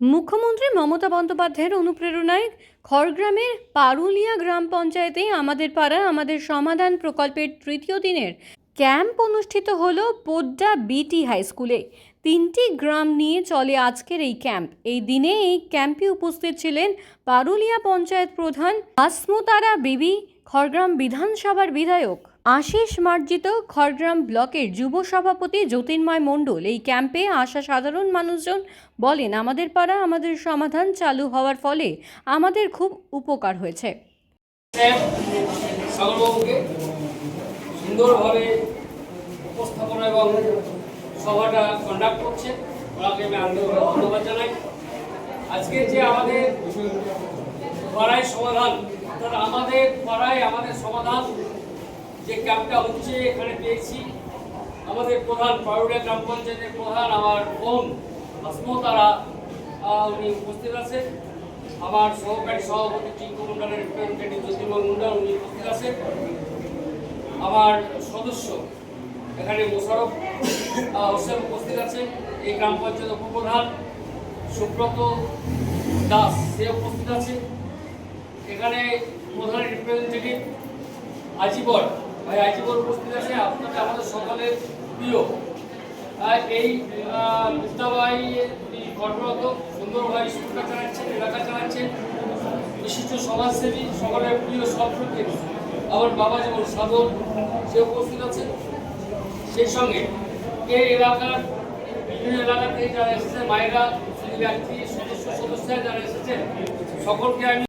মুখ্যমন্ত্রী মমতা বন্দ্যোপাধ্যায়ের অনুপ্রেরণায় খড়গ্রামের পারুলিয়া গ্রাম পঞ্চায়েতে আমাদের পাড়া, আমাদের সমাধান প্রকল্পের তৃতীয় দিনের ক্যাম্প অনুষ্ঠিত হলো পোড্ডা বিটি হাই স্কুলে। তিনটি গ্রাম নিয়ে চলে আজকের এই ক্যাম্প। এই দিনে এই ক্যাম্পে উপস্থিত ছিলেন পারুলিয়া পঞ্চায়েত প্রধান আসমতারা বিবি, খড়গ্রাম বিধানসভার বিধায়ক। আশিস মার্জিত খড়গ্রাম ব্লকের যুব সভাপতি জ্যোতির্ময় মণ্ডল এই ক্যাম্পে আসা সাধারণ মানুষজন বলেন, আমাদের পাড়া আমাদের সমাধান চালু হওয়ার ফলে আমাদের খুব উপকার হয়েছে। সুন্দরভাবে উপস্থাপনা এবং সভাটা কন্ডাক্ট করছে। ওনাকে আমি ধন্যবাদ জানাই। আজকে যে আমাদের পাড়ায় সমাধান আমাদের পাড়ায় আমাদের সমাধান যে ক্যাম্পটা হচ্ছে এখানে পেয়েছি আমাদের প্রধান পারুলিয়া গ্রাম পঞ্চায়েতের প্রধান আমার বোন আসমতারা আহ, উনি উপস্থিত আছেন। আমার সহকারী সভাপতি টিঙ্কু মন্ডলের রিপ্রেজেন্টেটিভ জ্যোতির্ময় মন্ডল উনি উপস্থিত আছেন। আমার সদস্য এখানে মোশারফ হোসেন উপস্থিত আছেন এই গ্রাম পঞ্চায়েত উপপ্রধান। সুব্রত দাস সে উপস্থিত আছে এখানে প্রধান রিপ্রেজেন্টেটিভ আজীবন ভাই আজীবন উপস্থিত আছে। আপনাকে আমাদের সকলের প্রিয়। এই মুক্তাবাই উনি কর্মরত, সুন্দরভাবে স্কুলটা চালাচ্ছেন, এলাকা চালাচ্ছেন বিশিষ্ট সমাজসেবী, সকলের প্রিয় সম্পর্কে আমার বাবা যেমন সাধন সে উপস্থিত আছে। সেই সঙ্গে এই এলাকার, বিভিন্ন এলাকা থেকে যারা এসেছে, মায়েরা ব্যক্তি, সদস্য সদস্য যারা এসেছেন সকলকে আমি